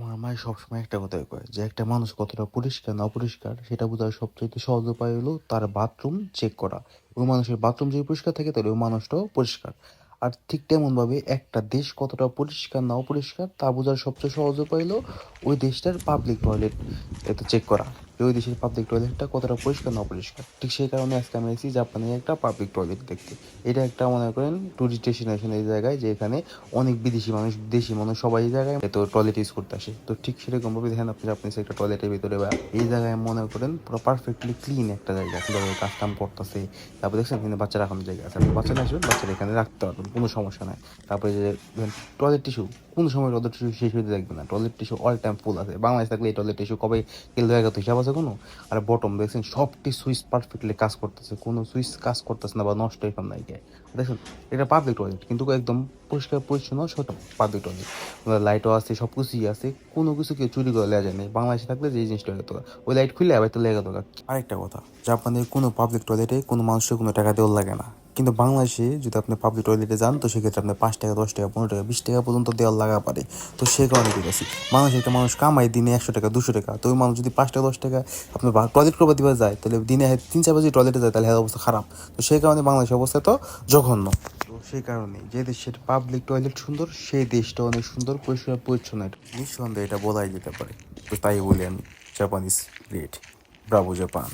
আমার মায়ের সবসময় একটা কথাই কয় যে, একটা মানুষ কতটা পরিষ্কার না অপরিষ্কার, সেটা বোঝার সবচেয়ে সহজ উপায় হলো তার বাথরুম চেক করা। ওই মানুষের বাথরুম যদি পরিষ্কার থাকে, তাহলে ওই মানুষটাও পরিষ্কার। আর ঠিক তেমনভাবে একটা দেশ কতটা পরিষ্কার না অপরিষ্কার তা বোঝার সবচেয়ে সহজ উপায় হলো ওই দেশটার পাবলিক টয়লেট এটা চেক করা। যে ওই দেশের পাবলিক টয়লেটটা কতটা পরিষ্কার না অপরিষ্কার ঠিক সেই কারণে আজকে আমি এসেছি জাপানে একটা পাবলিক টয়লেট দেখতে। এটা একটা মনে করেন টুরিস্ট ডেস্টিনেশন এই জায়গায় যে এখানে অনেক বিদেশি মানুষ দেশি মানুষ সবাই এই জায়গায় তো টয়লেট ইউজ করতে আসে। তো ঠিক সেরকমভাবে দেখেন আপনি আপনি একটা টয়লেটের ভিতরে বা এই জায়গায় মনে করেন পুরো পারফেক্টলি ক্লিন একটা জায়গা। কাজ কাম করতেছে। তারপর দেখছেন এখানে বাচ্চা রাখানোর জায়গা আছে। আপনি বাচ্চা নিয়ে আসবেন বাচ্চারা এখানে রাখতে পারবেন কোনো সমস্যা নাই। তারপরে যে টয়লেট টিস্যু কোন সময় টয়লেট টিস্যু শেষ হতে দেখবে না। Toilet tissue all time full আছে। বাংলাদেশ থাকলে এই টয়লেট টিস্যু কবে কেল হয়ে গেত হিসাব আছে কোনো? আর বটম দেখছেন সবটি সুইচ পারফেক্টলি কাজ করতেছে। কোনো সুইচ কাজ করতেছে না বা নষ্ট এরকম নাই দেখুন এটা পাবলিক টয়লেট কিন্তু একদম পরিষ্কার, পরিচ্ছন্ন, ছোট পাবলিক টয়লেট লাইটও আছে সব কিছুই আছে। কোনো কিছু কেউ চুরি করে লেওয়া যায় না বাংলাদেশে থাকলে যে জিনিসটা হতো ওই লাইট খুলে আবার তো লেগে তো আরেকটা কথা জাপানের কোনো পাবলিক টয়লেটে কোনো মানুষের কোনো টাকা দেওয়ার লাগে না। কিন্তু বাংলাদেশে যদি আপনি পাবলিক টয়লেটে যান, তো সেক্ষেত্রে আপনি পাঁচ টাকা, দশ টাকা, পনেরো টাকা, বিশ টাকা পর্যন্ত দেওয়ার লাগা পারে। তো সে কারণে ঠিক আছে। বাংলাদেশে একটা মানুষ কামায় দিনে একশো টাকা, দুশো টাকা। তো ওই মানুষ যদি পাঁচ টাকা, দশ টাকা আপনি টয়লেট করবার দিবা যায়, তাহলে দিনে তিন চার বাজে টয়লেটে যায়, তাহলে হ্যাঁ অবস্থা খারাপ। তো সেই কারণে বাংলাদেশের অবস্থা তো জঘন্য। তো সেই কারণে যে দেশের পাবলিক টয়লেট সুন্দর, সেই দেশটা অনেক সুন্দর, পরিষ্কার, পরিচ্ছন্ন নিঃসন্দেহে এটা বলাই যেতে পারে। তো তাই বলি আমি জাপানিজ গ্রেট ব্রাভো জাপান